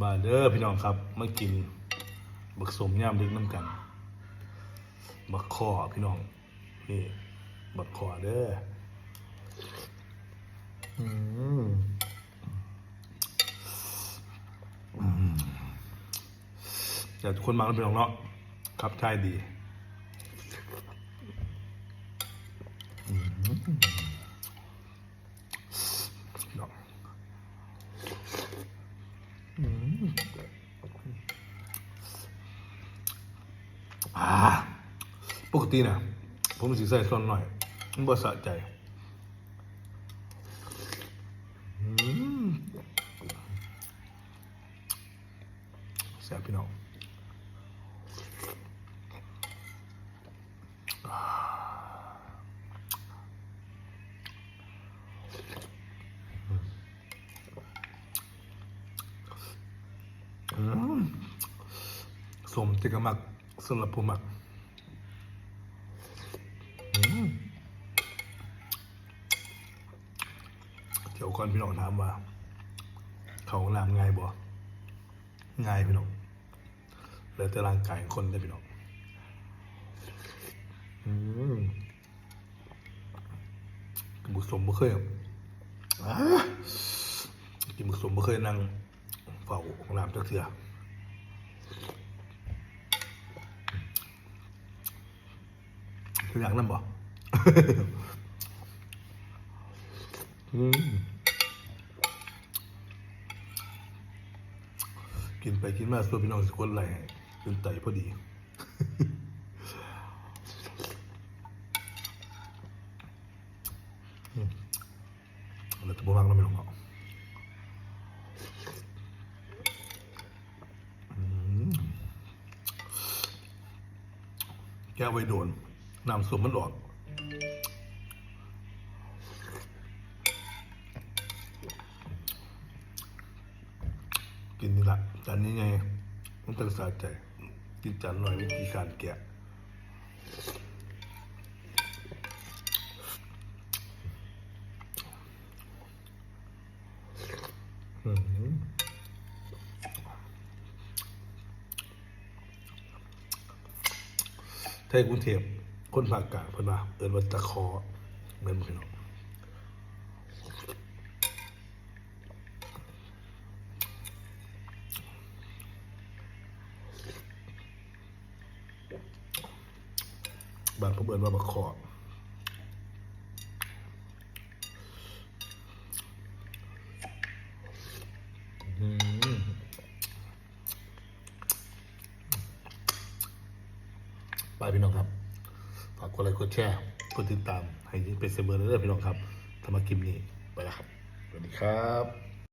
บาเด้อพี่น้องครับมากินบักสมย่ามดึกน้ำกัน บักคอพี่น้อง นี่ บักคอเด้ออืมอืมอยากทุกคนมาแล้วพี่น้องเนาะครับใช่ดี อืมพี่น้อง อ่า ปกตินะผมสิใส่ส่วนหน่อย มันบ่สะใจแซ่บพี่น้องอ่าอืม สมติกมักสำหรับผมมักเดี๋ยวก่อนพี่น้องถามว่า เขาห้องน้ำง่ายบ่ง่ายพี่น้องแล้วแต่ร่างกายคนได้พี่น้องอืมกินบุกสมบ่เคยกินบุกสมบ่เคยนั่งเฝ้าห้องน้ำจักเทื่อ ออยากนั่นบอืมกินไปกินมาส่วนพี่น้องสกคนไหลให้นไตพอดีแล้วจะบวางเราไม่ลงเอาอืมแก้ไว้โดน น้ำส้มมันออกกินนี่ละจานนี้ไงมันต้องสะใจ กินจานหน่อยวิธีการแกะอื้อหือไทยกรุงเทพ คนภาคกลางเพิ่นว่าเอิ้นว่าตะคอเหมือนพี่น้องบ้านผมเอินว่าบักคอไปพี่น้องครับากกดไลค์กดแชร์กดติดตาม ให้เป็นเสมอเรื่อยๆพี่น้องครับทำมากิมนี้ไปแล้วครับสวัสดีครับ